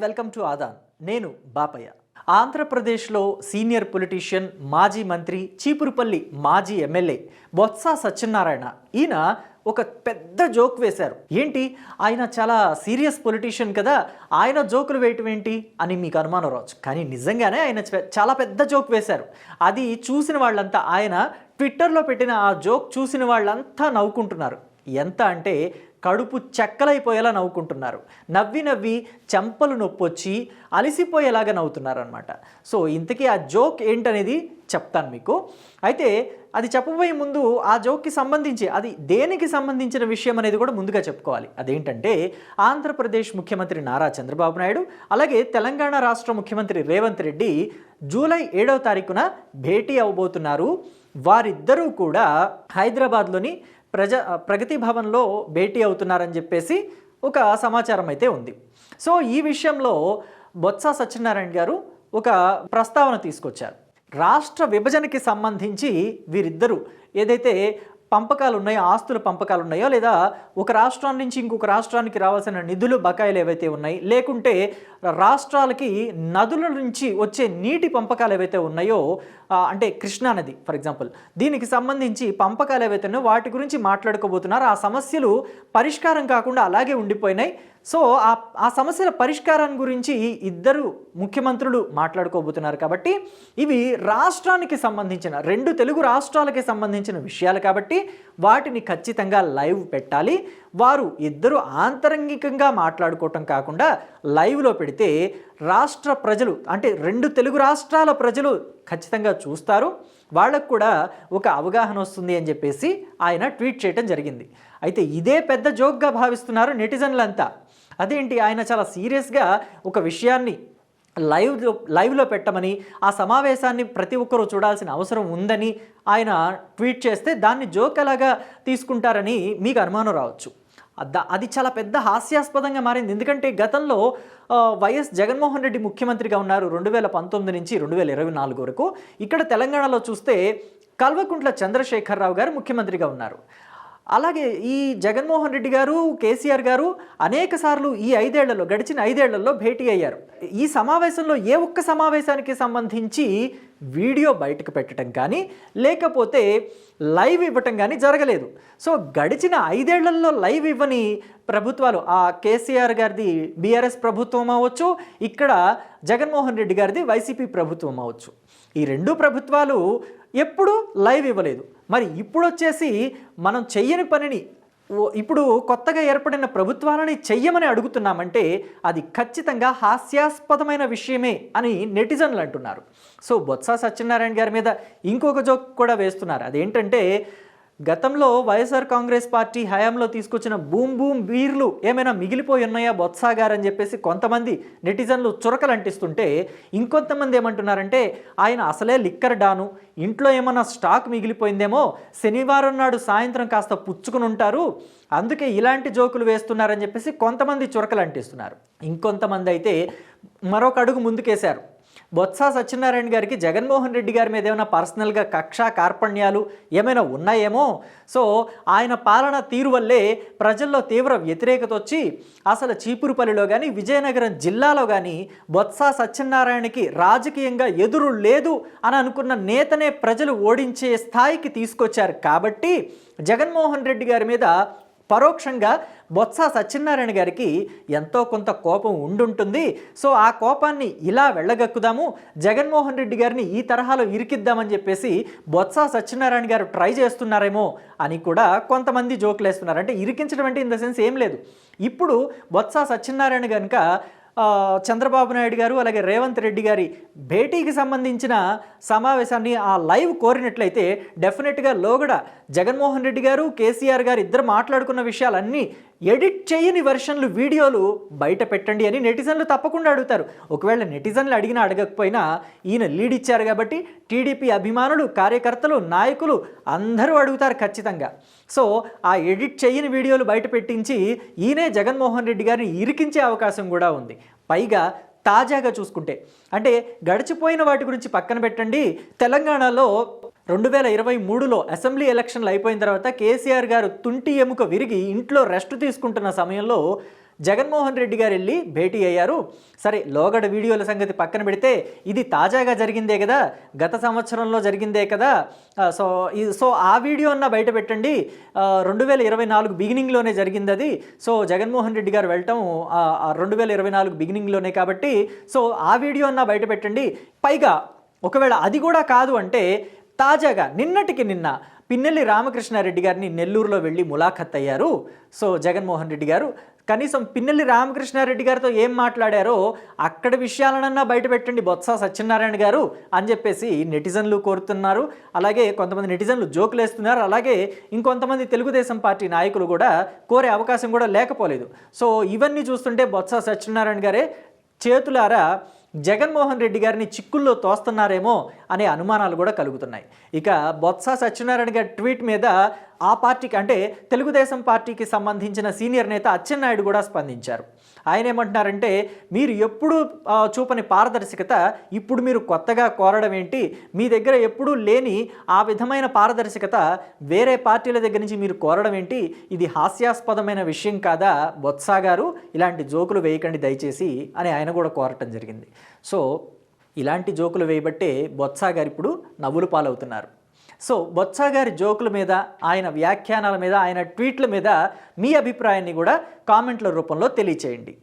Welcome to Aadan. నేను బాపయ్య. ఆంధ్రప్రదేశ్లో senior politician మాజీ మంత్రి చీపురుపల్లి మాజీ ఎమ్మెల్యే బొత్స సత్యనారాయణ. ఈయన ఒక పెద్ద జోక్ వేశారు. ఏంటి? ఆయన చాలా సీరియస్ పొలిటీషియన్ కదా ఆయన జోకులు వేయటం ఏంటి? అని మీకు అనుమానం రావచ్చు. కానీ నిజంగానే ఆయన చాలా పెద్ద జోక్ వేశారు. అది చూసిన వాళ్ళంతా ఆయన ట్విట్టర్లో పెట్టిన ఆ జోక్ చూసిన వాళ్ళంతా నవ్వుకుంటున్నారు. ఎంత అంటే కడుపు చెక్కలైపోయేలా నవ్వుకుంటున్నారు. నవ్వి నవ్వి చెంపలు నొప్పొచ్చి అలసిపోయేలాగా నవ్వుతున్నారు అనమాట సో ఇంతకీ ఆ జోక్ ఏంటనేది చెప్తాను మీకు. అయితే అది చెప్పబోయే ముందు ఆ జోక్కి సంబంధించి అది దేనికి సంబంధించిన విషయం అనేది కూడా ముందుగా చెప్పుకోవాలి. అదేంటంటే ఆంధ్రప్రదేశ్ ముఖ్యమంత్రి నారా చంద్రబాబు నాయుడు అలాగే తెలంగాణ రాష్ట్ర ముఖ్యమంత్రి రేవంత్ రెడ్డి జూలై ఏడవ తారీఖున భేటీ అవబోతున్నారు వారిద్దరూ కూడా హైదరాబాద్లోని ప్రజ ప్రగతి భవన్లో భేటీ అవుతున్నారని చెప్పేసి ఒక సమాచారం అయితే ఉంది. సో ఈ విషయంలో బొత్స సత్యనారాయణ గారు ఒక ప్రస్తావన తీసుకొచ్చారు. రాష్ట్ర విభజనకి సంబంధించి వీరిద్దరూ ఏదైతే పంపకాలు ఉన్నాయో ఆస్తుల పంపకాలు ఉన్నాయో లేదా ఒక రాష్ట్రం నుంచి ఇంకొక రాష్ట్రానికి రావాల్సిన నిధులు బకాయిలు ఏవైతే ఉన్నాయి లేకుంటే రాష్ట్రాలకి నదుల నుంచి వచ్చే నీటి పంపకాలు ఏవైతే ఉన్నాయో అంటే కృష్ణా నది ఫర్ ఎగ్జాంపుల్ దీనికి సంబంధించి పంపకాలు ఏవైతే ఉన్నాయో వాటి గురించి మాట్లాడుకోబోతున్నారు. ఆ సమస్యలు పరిష్కారం కాకుండా అలాగే ఉండిపోయినాయి. సో ఆ ఆ సమస్యల పరిష్కారం గురించి ఇద్దరు ముఖ్యమంత్రులు మాట్లాడుకోబోతున్నారు కాబట్టి ఇవి రాష్ట్రానికి సంబంధించిన రెండు తెలుగు రాష్ట్రాలకి సంబంధించిన విషయాలు కాబట్టి వాటిని ఖచ్చితంగా లైవ్ పెట్టాలి. వారు ఇద్దరు ఆంతరంగికంగా మాట్లాడుకోవటం కాకుండా లైవ్లో పెడితే రాష్ట్ర ప్రజలు అంటే రెండు తెలుగు రాష్ట్రాల ప్రజలు ఖచ్చితంగా చూస్తారు. వాళ్ళకు కూడా ఒక అవగాహన వస్తుంది అని చెప్పేసి ఆయన ట్వీట్ చేయడం జరిగింది. అయితే ఇదే పెద్ద జోక్గా భావిస్తున్నారు నెటిజన్లంతా. అదేంటి? ఆయన చాలా సీరియస్గా ఒక విషయాన్ని లైవ్లో లైవ్లో పెట్టమని ఆ సమావేశాన్ని ప్రతి ఒక్కరూ చూడాల్సిన అవసరం ఉందని ఆయన ట్వీట్ చేస్తే దాన్ని జోక్ ఎలాగా తీసుకుంటారని మీకు అనుమానం రావచ్చు. అది చాలా పెద్ద హాస్యాస్పదంగా మారింది. ఎందుకంటే గతంలో వైఎస్ జగన్మోహన్ రెడ్డి ముఖ్యమంత్రిగా ఉన్నారు రెండు వేల పంతొమ్మిది నుంచి రెండు వేల ఇరవై నాలుగు వరకు. ఇక్కడ తెలంగాణలో చూస్తే కల్వకుంట్ల చంద్రశేఖరరావు గారు ముఖ్యమంత్రిగా ఉన్నారు. అలాగే ఈ జగన్మోహన్ రెడ్డి గారు కేసీఆర్ గారు అనేక సార్లు ఈ ఐదేళ్ళలో గడిచిన ఐదేళ్ళలో భేటీ అయ్యారు. ఈ సమావేశంలో ఏ ఒక్క సమావేశానికి సంబంధించి వీడియో బయటకు పెట్టడం కానీ లేకపోతే లైవ్ ఇవ్వటం కానీ జరగలేదు. సో గడిచిన ఐదేళ్ళలో లైవ్ ఇవ్వని ప్రభుత్వాలు ఆ కేసీఆర్ గారిది బీఆర్ఎస్ ప్రభుత్వం అవ్వచ్చు ఇక్కడ జగన్మోహన్ రెడ్డి గారిది వైసీపీ ప్రభుత్వం అవ్వచ్చు. ఈ రెండు ప్రభుత్వాలు ఎప్పుడూ లైవ్ ఇవ్వలేదు. మరి ఇప్పుడు వచ్చేసి మనం చెయ్యని పనిని ఇప్పుడు కొత్తగా ఏర్పడిన ప్రభుత్వాలని చెయ్యమని అడుగుతున్నామంటే అది ఖచ్చితంగా హాస్యాస్పదమైన విషయమే అని నెటిజన్లు అంటున్నారు సో బొత్స సత్యనారాయణ గారి మీద ఇంకొక జోక్ కూడా వేస్తున్నారు. అదేంటంటే గతంలో వైఎస్ఆర్ కాంగ్రెస్ పార్టీ హయాంలో తీసుకొచ్చిన బూమ్ బూమ్ బీర్లు ఏమైనా మిగిలిపోయి ఉన్నాయా బొత్సాగారని చెప్పేసి కొంతమంది నెటిజన్లు చురకలు అంటిస్తుంటే ఇంకొంతమంది ఏమంటున్నారంటే ఆయన అసలే లిక్కర్ డాను ఇంట్లో ఏమైనా స్టాక్ మిగిలిపోయిందేమో శనివారం నాడు సాయంత్రం కాస్త పుచ్చుకుని ఉంటారు అందుకే ఇలాంటి జోకులు వేస్తున్నారని చెప్పేసి కొంతమంది చురకలు అంటిస్తున్నారు ఇంకొంతమంది అయితే మరొక అడుగు ముందుకేశారు. బొత్స సత్యనారాయణ గారికి జగన్మోహన్ రెడ్డి గారి మీద ఏమైనా పర్సనల్గా కక్ష కార్పణ్యాలు ఏమైనా ఉన్నాయేమో? సో ఆయన పాలన తీరు వల్లే ప్రజల్లో తీవ్ర వ్యతిరేకత వచ్చి అసలు చీపురుపల్లిలో కానీ విజయనగరం జిల్లాలో కానీ బొత్స సత్యనారాయణకి రాజకీయంగా ఎదురు లేదు అని అనుకున్న నేతనే ప్రజలు ఓడించే స్థాయికి తీసుకొచ్చారు. కాబట్టి జగన్మోహన్ రెడ్డి గారి మీద పరోక్షంగా బొత్స సత్యనారాయణ గారికి ఎంతో కొంత కోపం ఉండుంటుంది. సో ఆ కోపాన్ని ఇలా వెళ్ళగక్కుదాము. జగన్మోహన్ రెడ్డి గారిని ఈ తరహాలో ఇరికిద్దామని చెప్పేసి బొత్స సత్యనారాయణ గారు ట్రై చేస్తున్నారేమో అని కూడా కొంతమంది జోకులు వేస్తున్నారు అంటే ఇరికించడం అంటే ఇన్ ద సెన్స్ ఏం లేదు. ఇప్పుడు బొత్స సత్యనారాయణ కనుక చంద్రబాబు నాయుడు గారు అలాగే రేవంత్ రెడ్డి గారి భేటీకి సంబంధించిన సమావేశాన్ని ఆ లైవ్ కోరినట్లయితే డెఫినెట్గా లోగడ జగన్మోహన్ రెడ్డి గారు కేసీఆర్ గారు ఇద్దరు మాట్లాడుకున్న విషయాలన్నీ ఎడిట్ చేయని వెర్షన్లు వీడియోలు బయట పెట్టండి అని నెటిజన్లు తప్పకుండా అడుగుతారు. ఒకవేళ నెటిజన్లు అడిగినా అడగకపోయినా ఈయన లీడ్ ఇచ్చారు కాబట్టి టీడీపీ అభిమానులు కార్యకర్తలు నాయకులు అందరూ అడుగుతారు ఖచ్చితంగా. సో ఆ ఎడిట్ చేయని వీడియోలు బయట పెట్టించి ఈయనే జగన్మోహన్ రెడ్డి గారిని ఇరికించే అవకాశం కూడా ఉంది. పైగా తాజాగా చూసుకుంటే అంటే గడిచిపోయిన వాటి గురించి పక్కన పెట్టండి. తెలంగాణలో రెండు వేల ఇరవై మూడులో అసెంబ్లీ ఎలక్షన్లు అయిపోయిన తర్వాత కేసీఆర్ గారు తుంటి ఎముక విరిగి ఇంట్లో రెస్ట్ తీసుకుంటున్న సమయంలో జగన్మోహన్ రెడ్డి గారు వెళ్ళి భేటీ అయ్యారు. సరే లోగడ వీడియోల సంగతి పక్కన పెడితే ఇది తాజాగా జరిగిందే కదా గత సంవత్సరంలో జరిగిందే కదా. సో ఈ సో ఆ వీడియో అన్న బయట పెట్టండి. రెండు వేల ఇరవై నాలుగు బిగినింగ్లోనే జరిగింది అది సో జగన్మోహన్ రెడ్డి గారు వెళ్ళటం రెండు వేల ఇరవై నాలుగు బిగినింగ్లోనే కాబట్టి సో ఆ వీడియో అన్న బయట పెట్టండి. పైగా ఒకవేళ అది కూడా కాదు అంటే తాజాగా నిన్నటికి నిన్న పిన్నెల్లి రామకృష్ణారెడ్డి గారిని నెల్లూరులో వెళ్ళి ములాఖత్ అయ్యారు. సో జగన్మోహన్ రెడ్డి గారు కనీసం పిన్నెల్లి రామకృష్ణారెడ్డి గారితో ఏం మాట్లాడారో అక్కడ విషయాలనన్నా బయట పెట్టండి. బొత్స సత్యనారాయణ గారు అని చెప్పేసి నెటిజన్లు కోరుతున్నారు. అలాగే కొంతమంది నెటిజన్లు జోకులు వేస్తున్నారు. అలాగే ఇంకొంతమంది తెలుగుదేశం పార్టీ నాయకులు కూడా కోరే అవకాశం కూడా లేకపోలేదు. సో ఇవన్నీ చూస్తుంటే బొత్స సత్యనారాయణ గారే చేతులారా జగన్మోహన్ రెడ్డి గారిని చిక్కుల్లో తోస్తున్నారేమో అనే అనుమానాలు కూడా కలుగుతున్నాయి. ఇక బొత్స సత్యనారాయణ గారి ట్వీట్ మీద ఆ పార్టీకి అంటే తెలుగుదేశం పార్టీకి సంబంధించిన సీనియర్ నేత అచ్చెన్నాయుడు కూడా స్పందించారు. ఆయన ఏమంటున్నారంటే మీరు ఎప్పుడూ చూపని పారదర్శకత ఇప్పుడు మీరు కొత్తగా కోరడం ఏంటి? మీ దగ్గర ఎప్పుడూ లేని ఆ విధమైన పారదర్శకత వేరే పార్టీల దగ్గర నుంచి మీరు కోరడం ఏంటి? ఇది హాస్యాస్పదమైన విషయం కాదా బొత్స గారు? ఇలాంటి జోకులు వేయకండి దయచేసి అని ఆయన కూడా కోరటం జరిగింది. సో ఇలాంటి జోకులు వేయబట్టే బొత్స గారు ఇప్పుడు నవ్వులు పాలవుతున్నారు. సో బొత్స గారి జోకుల మీద ఆయన వ్యాఖ్యానాల మీద ఆయన ట్వీట్ల మీద మీ అభిప్రాయాన్ని కూడా కామెంట్ల రూపంలో తెలియచేయండి.